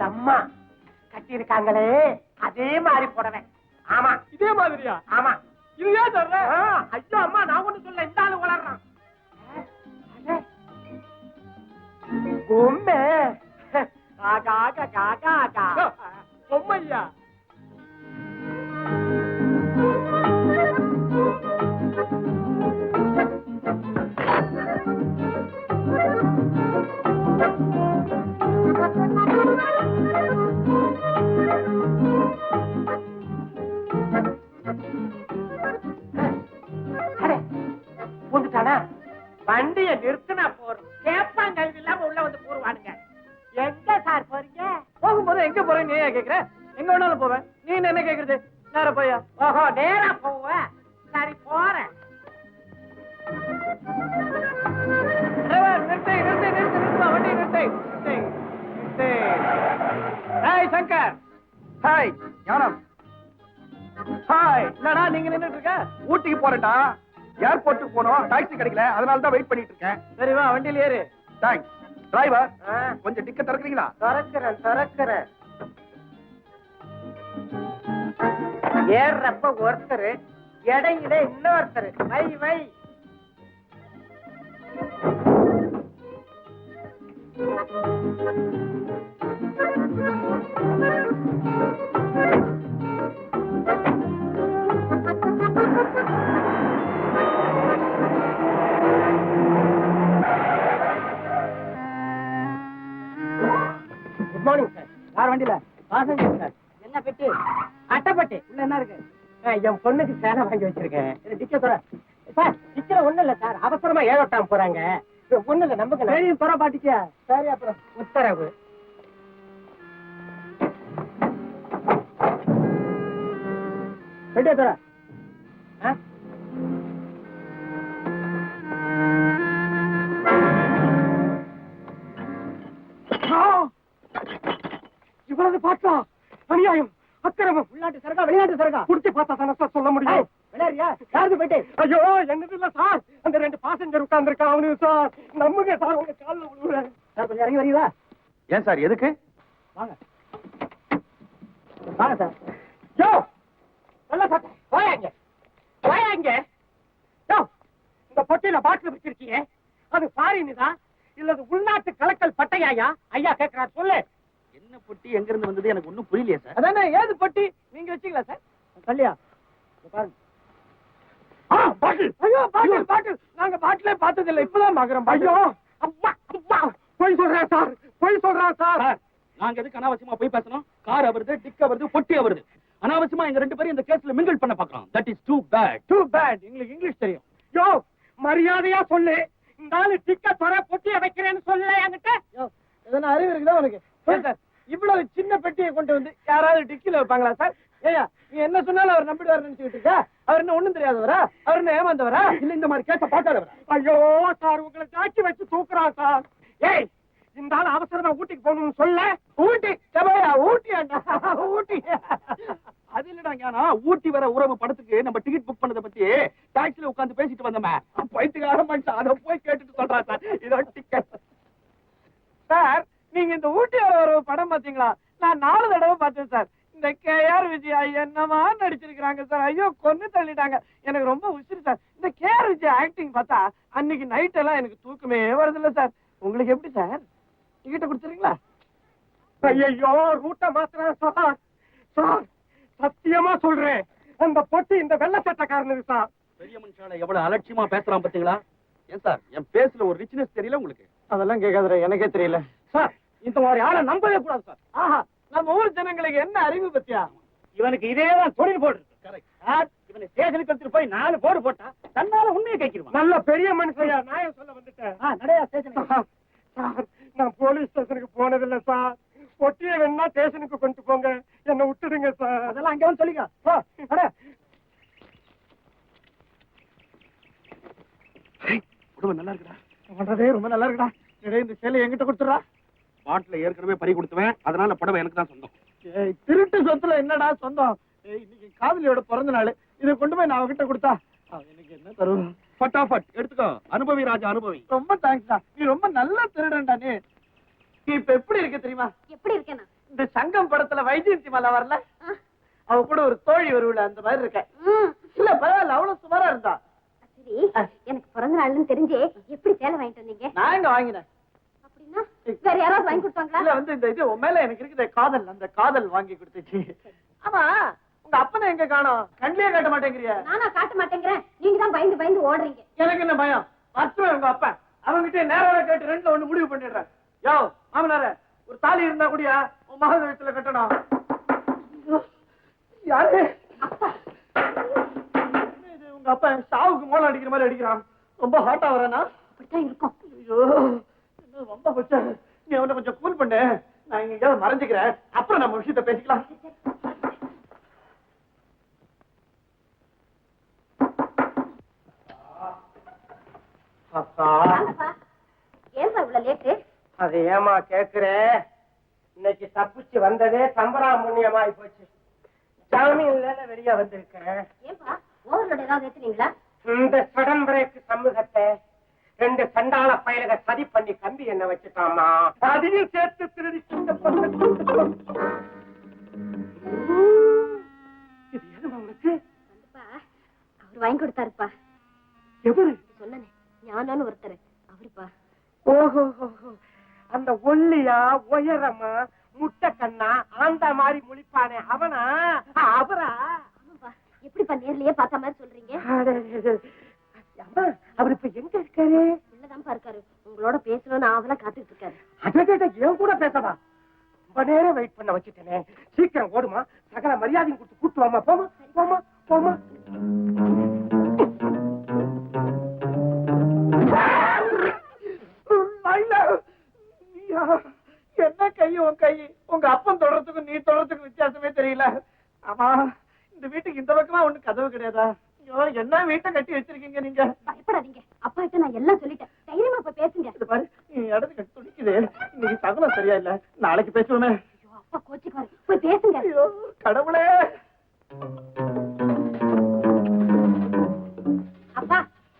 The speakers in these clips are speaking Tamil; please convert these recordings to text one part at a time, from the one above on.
அம்மா கட்டி இருக்காங்களே அதே மாதிரி புடவை. ஆமா. இதே மாதிரியா? ஆமா. இது ஏன் ஆ, ஐயோ அம்மா நான் ஒண்ணு சொல்ல இந்த ஆளு வளர்றான் ஆகா ஆகா ஆகா ஆகா வண்டிய நிறுத்தினா போறோம் கேப்பான் கல்வி இல்லாம உள்ள வந்து கூறுவானுங்க. எங்க சார் போறீங்க? போகும்போது எங்க போறேன் நீ ஏன் கேக்குற? எங்க வேணாலும் போவேன். நீ என்ன கேக்குறது? நேர போயா. ஓஹோ நேரா போவ சரி போறேன். டிரைவர் நிறுத்து நிறுத்து நிறுத்து நிறுத்து வண்டி நிறுத்து. நிறுத்து, நிறுத்து. Hi Shankar. Hi Gnanam. Hi என்னடா நீங்க நின்னுட்டு இருக்க? ஊட்டிக்கு போறேன்டா. ஏர்போர்ட்டுக்கு போனோம். டாக்ஸி கிடைக்கல. அதனால தான் வெயிட் பண்ணிட்டு இருக்கேன். சரி வா வண்டியில ஏறு. தேங்க்ஸ் டிரைவர் கொஞ்சம் டிக்கெட் திறக்கிறீங்களா? திறக்கிறேன் திறக்கிறேன். ஏறுறப்ப ஒருத்தர் இடையில இன்னொருத்தர். வை வை. யார் வண்டியில. சார். என்ன பெட்டி? அட்டைப்பட்டி. உள்ள என்ன இருக்கு? என் பொண்ணுக்கு சேலை வாங்கி வச்சிருக்கேன். இது டிக்க தர சார் டிக்கிற ஒண்ணு இல்ல சார். அவசரமா ஏழோட்டாம் போறாங்க. ஒண்ணு இல்ல நம்புங்க சரி பரவ பாட்டிச்சியா சரி அப்புறம் உத்தரவு. ரெடியா தர ஆ? இவ்வளவு பார்த்தா அநியாயம். அக்கிரமம். உள்நாட்டு சரக்கா வெளிநாட்டு சரக்கா குடிச்சு பார்த்தா தானே சார் சொல்ல முடியும்? யாருக்கு போயிட்டு? ஐயோ என்னது இல்ல சார். அந்த ரெண்டு பாசஞ்சர் உட்கார்ந்துருக்கான் அவனு சார். நம்புங்க சார் உங்க கால்ல விழுவுறேன் சார் கொஞ்சம் இறங்கி வரீங்களா? ஏன் சார் எதுக்கு? வாங்க. வாங்க சார். யோ! நல்ல சட்டை போயாங்க போயாங்க யோ! இந்த பொட்டியில பாட்டில் வச்சிருக்கீங்க. அது ஃபாரின் தான் இல்ல அது உள்நாட்டு கலக்கல் பட்டையாயா? ஐயா கேட்கிறார் சொல்லு. என்ன பொட்டி எங்க இருந்து வந்தது எனக்கு ஒண்ணும் புரியலையே சார். அதானே ஏது பொட்டி? நீங்க வச்சீங்களா சார்? கல்யா பாருங்க. பாட்டில். ஐயோ பாட்டில் பாட்டில். நாங்க பாட்டிலே பார்த்தது இல்ல இப்பதான் பாக்குறோம் ஐயோ அப்பா அப்பா போய் சொல்றேன் சார் போய் சொல்றேன் சார். சார் நாங்க எதுக்கு அனாவசியமா போய் பேசணும்? கார் வருது டிக் வருது பொட்டி வருது அனாவசியமா எங்க ரெண்டு பேரும் இந்த கேஸ்ல மிங்கிள் பண்ண பாக்குறோம். That is too bad too bad English தெரியும். யோ மரியாதையா சொல்லு. இந்த ஆளு டிக்க தொற பொட்டிய வைக்கிறேன்னு சொல்ல என்கிட்ட. எதனா அறிவு இருக்குதா உனக்கு? இவ்வளவு சின்ன பெட்டியை கொண்டு வந்து யாராவது டிக்கில வைப்பாங்களா சார்? ஏயா நீ என்ன சொன்னாலும் அவர் நம்பிடுவார் நினைச்சுக்கிட்டு இருக்கா? அவர் என்ன ஒண்ணும் தெரியாதவரா? அவர் என்ன ஏமாந்தவரா? இல்ல இந்த மாதிரி கேஸ பார்க்காதவரா? ஐயோ சார் உங்களை சாக்கி வச்சு தூக்குறான் சார். ஏய் இந்த ஆள் அவசரமா ஊட்டிக்கு போகணும்னு சொல்ல? ஊட்டி செவையா ஊட்டியாண்டா ஊட்டி. அது இல்லடா ஞானா ஊட்டி வர உறவு படத்துக்கு நம்ம டிக்கெட் புக் பண்ணத பத்தி டாக்ஸில உட்கார்ந்து பேசிட்டு வந்தோமே. பைத்தியக்கார மனுஷன் அதை போய் கேட்டுட்டு சொல்றான் சார். இதோ டிக்கெட் சார் நீங்க இந்த ஊட்டி வர ஒரு படம் பாத்தீங்களா? நான் நாலு தடவை பார்த்தேன் சார். இந்த கே ஆர் விஜயா என்னமா நடிச்சிருக்காங்க சார். ஐயோ கொன்னு தள்ளிட்டாங்க. எனக்கு ரொம்ப உசிறு சார். இந்த கே ஆர் விஜயா ஆக்டிங் பார்த்தா அன்னைக்கு நைட் எல்லாம் எனக்கு தூக்கமே வருதில்ல சார். உங்களுக்கு எப்படி சார்? டிக்கெட்டை கொடுத்துறீங்களா? ஐயோ ரூட்டை மாத்துறேன் சார். சார் சத்தியமா சொல்றேன். அந்த பொட்டி இந்த வெள்ள சட்டக்காரனுக்கு சார். பெரிய மனுஷால எவ்வளவு அலட்சியமா பேசுறான் பாத்தீங்களா? ஏன் சார்? என் பேஸ்ல ஒரு ரிச்னஸ் தெரியல உங்களுக்கு? அதெல்லாம் கேட்காதுற எனக்கே தெரியல. சார் இந்த மாதிரி ஆளை நம்பவே கூடாது சார். ஆஹா நம்ம ஊர் ஜனங்களுக்கு என்ன அறிவு பத்தியா? இவனுக்கு இதேதான் தொழில் போடு இவனை ஸ்டேஷனுக்கு எடுத்துட்டு போய் நாலு போடு போட்டா தன்னால உண்மையை கேட்கிருவான். நல்ல பெரிய மனுஷயா நான் சொல்ல வந்துட்டேன். நடையா ஸ்டேஷன் சார் நான் போலீஸ் ஸ்டேஷனுக்கு போனதில்ல சார். பொட்டியை வேணா ஸ்டேஷனுக்கு கொண்டு போங்க. என்ன விட்டுடுங்க சார். அதெல்லாம் அங்க வந்து சொல்லிக்க உடம்பு நல்லா இருக்குடா. பண்றதே ரொம்ப நல்லா இருக்குடா. இந்த சேலை என்கிட்ட கொடுத்துறா பாட்டில ஏற்கனவே பறி கொடுத்துவேன். அதனால புடவை எனக்கு தான் சொந்தம். ஏய், திருட்டு சொத்துல என்னடா சொந்தம்? ஏய், இன்னைக்கு காதலியோட பிறந்த நாள். இதை கொண்டு போய் நான் அவகிட்ட கொடுத்தா? எனக்கு என்ன தருவான் ஃபட்டாஃபட் எடுத்துக்கோ. அனுபவி ராஜா அனுபவி. ரொம்ப தேங்க்ஸ்டா நீ ரொம்ப நல்ல திருடன்டா நீ. இப்ப எப்படி இருக்கு தெரியுமா? எப்படி இருக்கேனா? இந்த சங்கம் படத்துல வைஜெயந்தி மலை வரல? அவ கூட ஒரு தோழி வருவில அந்த மாதிரி இருக்க? இல்ல பரவாயில்ல அவ்வளவு சுமாரா இருந்தா. சரி. எனக்கு பிறந்த நாள்னு தெரிஞ்சே எப்படி சேலை வாங்கிட்டு வந்தீங்க? நான் எங்க வாங்கினேன்? வேற யாராவது வாங்கி கொடுத்தாங்களா இல்ல வந்து இந்த இது உன் மேல எனக்கு இருக்குது காதல் அந்த காதல் வாங்கி கொடுத்துச்சு. ஆமா. உங்க அப்பனை எங்க காணோம்? கண்ணிலே காட்ட மாட்டேங்கிறிய. நானா காட்ட மாட்டேங்கிறேன். நீங்க தான் பயந்து பயந்து ஓடுறீங்க. எனக்கு என்ன பயம்? வரட்டுவேன் உங்க அப்பா. அவங்கிட்ட நேரம் கேட்டு ரெண்டுல ஒண்ணு முடிவு பண்ணிடுறேன். யோ மாமனார ஒரு தாலி இருந்தா கூடயா? உன் மகதவத்துல கட்டணும். யாரு? உங்க அப்பா சாவுக்கு மோளம் அடிக்கிற மாதிரி அடிக்கிறான். ரொம்ப ஹாட்டா வரானா? அப்படித்தான் இருக்கும். ஐயோ. ரொம்ப பச்சை நீ அவனை கொஞ்சம் கூல் பண்ணு. நான் இங்க எங்கேயாவது மறைஞ்சுக்கிறேன். அப்புறம் நம்ம விஷயத்த பேசிக்கலாம். ஏன்பா இவ்வளவு லேட்டு அது ஏமா கேக்குற? இன்னைக்கு தப்பிச்சு வந்ததே சம்பராம் புண்ணியமாயி போச்சு ஜாமீன்ல வெளியே வந்திருக்கேன் ஏன்பா ஓவர்லோட் ஏதாவது ஏத்துனீங்களா? இந்த சடன் பிரேக் சமூகத்தை ரெண்டு சண்டாள பயலுக சதி பண்ணி கம்பி என்ன வச்சுட்டாமா அதையும் சேர்த்து திருடி சுத்தப்பட்டு இது எதுமா உனக்கு? வந்துப்பா. அவர் வாங்கி கொடுத்தாருப்பா. எவரு? சொன்னனே ஞானம்னு ஒருத்தர். அவருப்பா. ஓஹோ அந்த ஒல்லியா உயரமா முட்டை கண்ணா ஆந்த மாதிரி முழிப்பானே அவனா? அவரா? எப்படிப்பா நேர்லயே பார்த்த மாதிரி சொல்றீங்க? இருக்காரு? உள்ளதான்ப்பா இருக்காரு? உங்களோட பேசணும்னு ஆவலா காத்துட்டு இருக்காரு. அடடட, என் கூட பேசவா ரொம்ப நேரம் வெயிட் பண்ண வச்சுட்டேனே. சீக்கிரம் ஓடுமா. சகல மரியாதையும் கொடுத்து கூட்டு வாமா போமா போமா போமா? என்ன கை உன் கை? உங்க அப்பன் தொடறதுக்கும் நீ தொடறதுக்கும் வித்தியாசமே தெரியல. ஆமா இந்த வீட்டுக்கு இந்த பக்கமா ஒண்ணு கதவு கிடையாதா? ஐயோ என்ன வீட்டை கட்டி வச்சிருக்கீங்க நீங்க? பயப்படாதீங்க. அப்பா கிட்ட நான் எல்லாம் சொல்லிட்டேன். தைரியமா இப்ப பேசுங்க. இது பாரு இடத்து கட்டி துடிக்குது. இன்னைக்கு சகுனம் சரியா இல்ல நாளைக்கு பேசுவோமே. ஐயோ, அப்பா கோச்சுக்குவாரு. போய் பேசுங்க. ஐயோ கடவுளே. அப்பா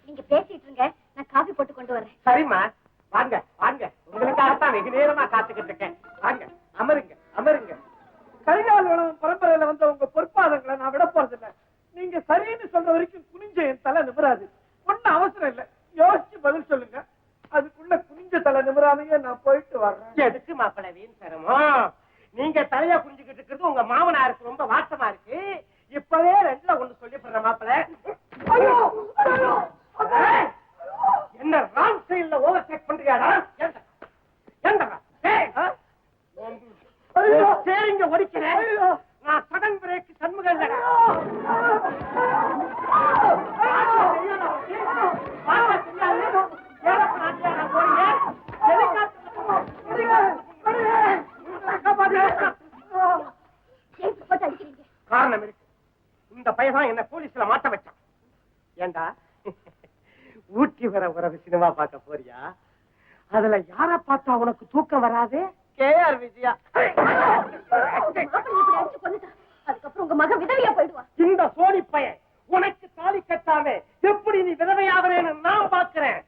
நீங்க பேசிட்டு இருங்க. நான் காபி போட்டு கொண்டு வரேன். சரிம்மா. வாங்க வாங்க. உங்களுக்காகத்தான் வெகு நேரமா காத்துக்கிட்டு இருக்கேன். வாங்க அமருங்க அமருங்க. கரிகாலவளம் பரம்பரையில வந்த உங்க பொற்பாதங்களை நான் விட போறதில்ல. சரின்னு சொல்ற வரைக்கும் குனிஞ்ச என் தலை நிமிராது. ஒண்ணும் அவசரம் இல்ல. யோசிச்சு பதில் சொல்லுங்க. அதுக்குள்ள குனிஞ்ச தலை நிமிராமையே நான் போயிட்டு வர்றேன். எதுக்கு மாப்பிள்ள வீண் சிரமம்? நீங்க தலையா புரிஞ்சுக்கிட்டு இருக்கிறது உங்க மாமனாருக்கு ரொம்ப வாட்டமா இருக்கு. இப்பவே ரெண்டுல ஒண்ணு சொல்லி போடுற மாப்பிள்ள ஊட்டி வர உறவு சினிமா பார்க்க போறியா? அதுல யார பார்த்தா உனக்கு தூக்கம் வராது? K R Vijaya. அதுக்கப்புறம் உங்க மகன் விதவையா போயிடுவா இந்த சோனி பையன் உனக்கு தாலி கட்டாம எப்படி நீ விதவையாகிறேன்னு நான் பாக்குறேன்